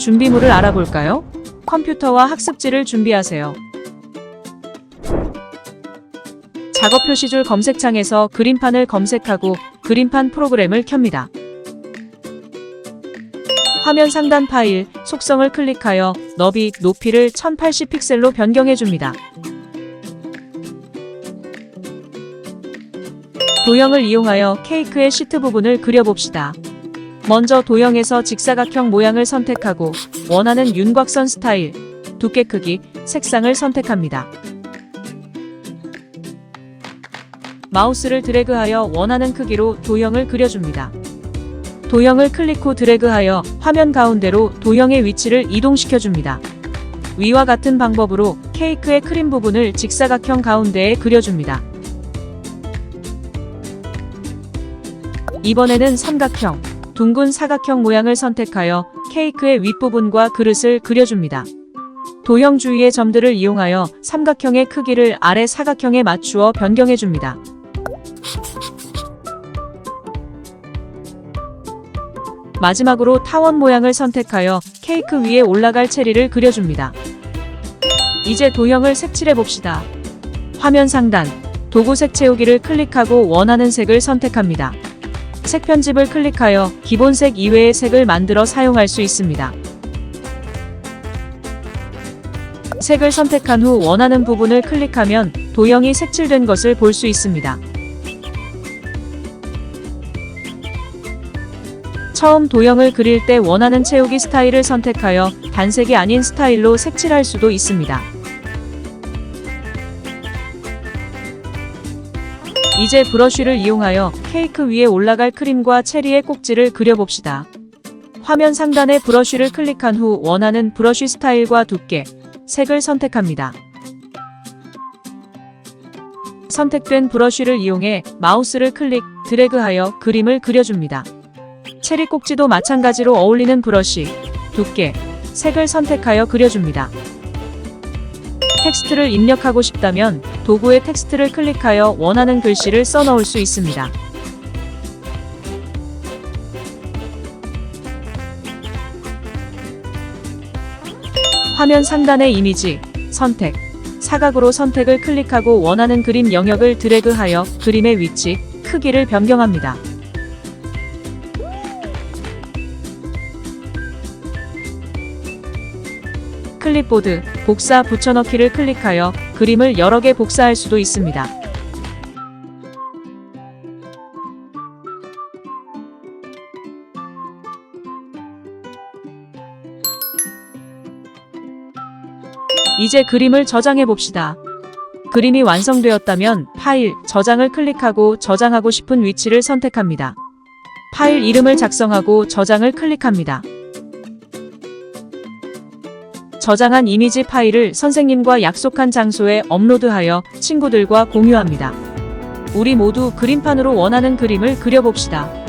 준비물을 알아볼까요? 컴퓨터와 학습지를 준비하세요. 작업 표시줄 검색창에서 그림판을 검색하고 그림판 프로그램을 켭니다. 화면 상단 파일, 속성을 클릭하여 너비, 높이를 1080픽셀로 변경해 줍니다. 도형을 이용하여 케이크의 시트 부분을 그려봅시다. 먼저 도형에서 직사각형 모양을 선택하고 원하는 윤곽선 스타일, 두께 크기, 색상을 선택합니다. 마우스를 드래그하여 원하는 크기로 도형을 그려줍니다. 도형을 클릭 후 드래그하여 화면 가운데로 도형의 위치를 이동시켜줍니다. 위와 같은 방법으로 케이크의 크림 부분을 직사각형 가운데에 그려줍니다. 이번에는 삼각형, 둥근 사각형 모양을 선택하여 케이크의 윗부분과 그릇을 그려줍니다. 도형 주위의 점들을 이용하여 삼각형의 크기를 아래 사각형에 맞추어 변경해줍니다. 마지막으로 타원 모양을 선택하여 케이크 위에 올라갈 체리를 그려줍니다. 이제 도형을 색칠해 봅시다. 화면 상단, 도구 색 채우기를 클릭하고 원하는 색을 선택합니다. 색 편집을 클릭하여 기본색 이외의 색을 만들어 사용할 수 있습니다. 색을 선택한 후 원하는 부분을 클릭하면 도형이 색칠된 것을 볼 수 있습니다. 처음 도형을 그릴 때 원하는 채우기 스타일을 선택하여 단색이 아닌 스타일로 색칠할 수도 있습니다. 이제 브러쉬를 이용하여 케이크 위에 올라갈 크림과 체리의 꼭지를 그려봅시다. 화면 상단에 브러쉬를 클릭한 후 원하는 브러쉬 스타일과 두께, 색을 선택합니다. 선택된 브러쉬를 이용해 마우스를 클릭, 드래그하여 그림을 그려줍니다. 체리 꼭지도 마찬가지로 어울리는 브러쉬, 두께, 색을 선택하여 그려줍니다. 텍스트를 입력하고 싶다면 도구의 텍스트를 클릭하여 원하는 글씨를 써 넣을 수 있습니다. 화면 상단의 이미지, 선택, 사각으로 선택을 클릭하고 원하는 그림 영역을 드래그하여 그림의 위치, 크기를 변경합니다. 클립보드, 복사 붙여넣기를 클릭하여 그림을 여러 개 복사할 수도 있습니다. 이제 그림을 저장해 봅시다. 그림이 완성되었다면 파일, 저장을 클릭하고 저장하고 싶은 위치를 선택합니다. 파일 이름을 작성하고 저장을 클릭합니다. 저장한 이미지 파일을 선생님과 약속한 장소에 업로드하여 친구들과 공유합니다. 우리 모두 그림판으로 원하는 그림을 그려봅시다.